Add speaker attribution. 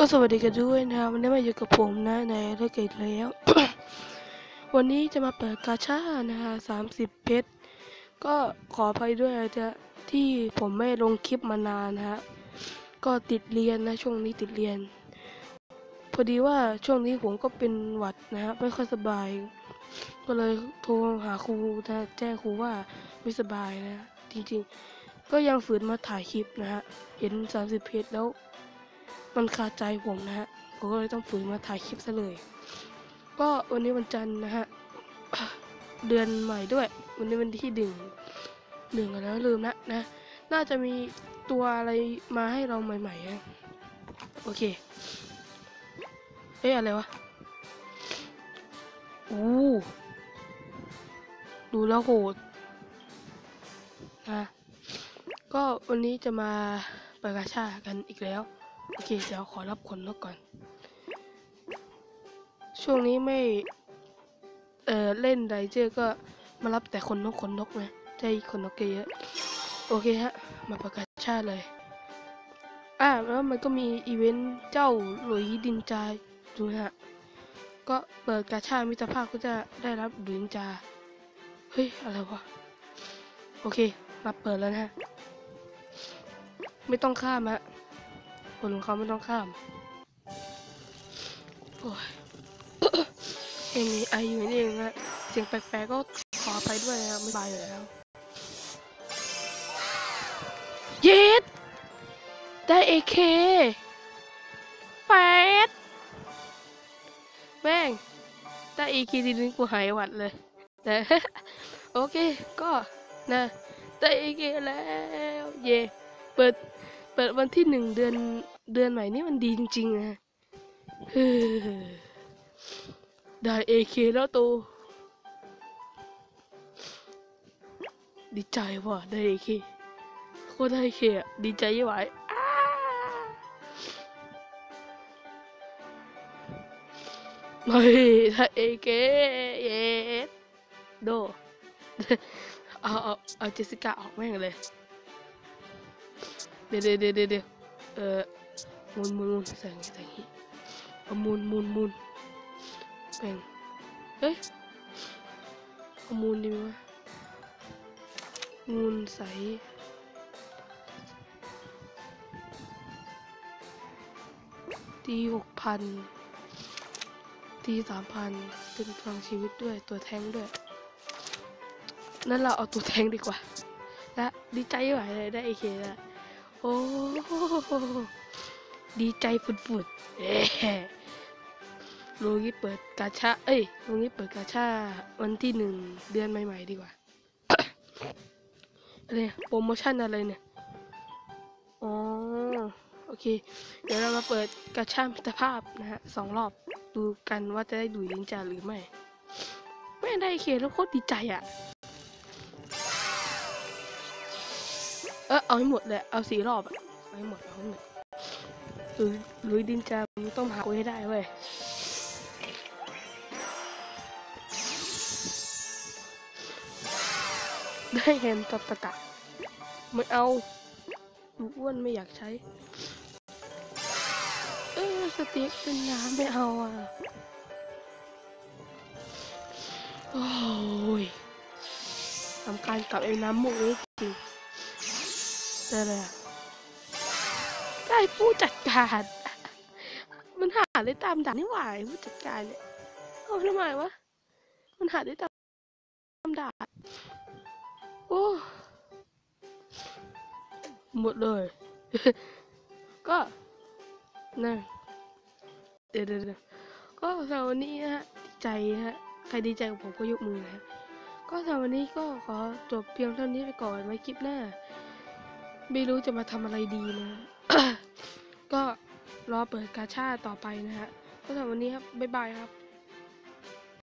Speaker 1: ก็สวัสดีกันด้วยนะครับวันนี้มาอยู่กับผมนะในเรื่องเกตแล้ว วันนี้จะมาเปิดกาชานะฮะสามสิบเพชรก็ขออภัยด้วยนะที่ผมไม่ลงคลิปมานานฮะก็ติดเรียนนะช่วงนี้ติดเรียน พอดีว่าช่วงนี้ผมก็เป็นหวัดนะฮะไม่ค่อยสบาย ก็เลยโทรหาครูนะแจ้งครูว่าไม่สบายนะฮะจริงๆ ก็ยังฝืนมาถ่ายคลิปนะฮะเห็นสามสิบเพชรแล้ว มันคาใจผมนะฮะผมก็เลยต้องฝืนมาถ่ายคลิปซะเลย ก็วันนี้วันจันทร์นะฮะเดือนใหม่ด้วย วันนี้วันที่หนึ่งหนึ่งแล้วลืมละนะ น่าจะมีตัวอะไรมาให้เราใหม่ๆนะโอเคเอ๊ะอะไรวะอู้ดูแล้วโหดนะก็วันนี้จะมาไปกาชากันอีกแล้ว โอเคเดี๋ยวขอรับขนนกก่อน ช่วงนี้ไม่ เออเล่นไดเจอร์ก็มารับแต่คนนกคนนกนะใจคนนกเยอะโอเคฮะ มาประกาศชาติเลย อ่าแล้วมันก็มีอีเวนต์เจ้าหลุยดินจาดูฮะ ก็เปิดกาชามิตรภาพก็จะได้รับหลุยดินจา เฮ้ย อะไรวะ โอเค มาเปิดแล้วนะฮะไม่ต้องข้ามฮะ คนของเขาไม่ต้องข้าม โอ้ยเองมีไออยู่นี่เองนะเสียงแปลกๆก็ขอไปด้วยนะไม่บายอยู่แล้ว เย็ด ได้เอเคแฟดแม่ง ได้เอเคทีนึงกูหายหวัดเลยแต่โอเค ก็นะได้เอเคแล้ว เย่เปิด ปิดวันที่หนึ่งเดือนเดือนใหม่นี่มันดีจริงๆนะได้เอเคแล้วตูดีใจว่ะได้เอเคโคตรได้เอเคอะดีใจยี่ไหวอ้าไม่ได้เอเคเย็ดโดเอาเอาเอาเจสสิก้าออกแม่งเลย เดี๋ยวเดี๋ยวเดี๋ยวเดี๋ยวเออมุนมุนมุนใส่อย่างงี้ใส่อย่างงี้มุนมุนมุนแบ่งเฮ้ยมุนดีไหมวะมุนใส่ตีหกพันตีสามพันเป็นพลังชีวิตด้วยตัวแทงด้วย นั่นเราเอาตัวแทงดีกว่า และดีใจไหวเลยได้ไอเคแล้ว โอ้ดีใจฟุดๆเอ๊ะลุงนี้เปิดกาชา เอ้ยลุงนี้เปิดกาชาวันที่หนึ่งเดือนใหม่ๆดีกว่าอะไรนโปรโมชั่นอะไรเนี่ย อ๋อ โอเค เดี๋ยวเรามาเปิดกาชามิตรภาพนะฮะสองรอบดูกันว่าจะได้ดูยิงจ่าหรือไม่ ไม่ได้เคแล้วโคตรดีใจอะ เออเอาให้หมดเลยเอาสี่รอบอะเอาให้หมดเอาให้หมดหรือหรือดินจามต้องหากูให้ได้เว้ยได้เห็นตับตะกะไม่เอาดูอ้วนไม่อยากใช้ เออสเต็กเป็นน้ำไม่เอาอะ โอ้ยทำการกลับไอ้น้ำมุกนี้จริง ได้เลยอะได้ผู้จัดการ มันหาได้ตามด่านนี่หว่าผู้จัดการเนี่ยเอาทำไมวะ มันหาได้ตามด่านโอ้หมดเลย ก็นั่นเดี๋ยวเดี๋ยวก็สำหรับวันนี้นะฮะดีใจฮะใครดีใจกับผมก็ยกมือนะฮะก็สำหรับวันนี้ก็ขอจบเพียงเท่านี้ไปก่อนไว้คลิปหน้า ไม่รู้จะมาทำอะไรดีนะ ก็รอเปิดกาชาต่อไปนะฮะก็สำหรับวันนี้ครับ บ๊ายบายครับ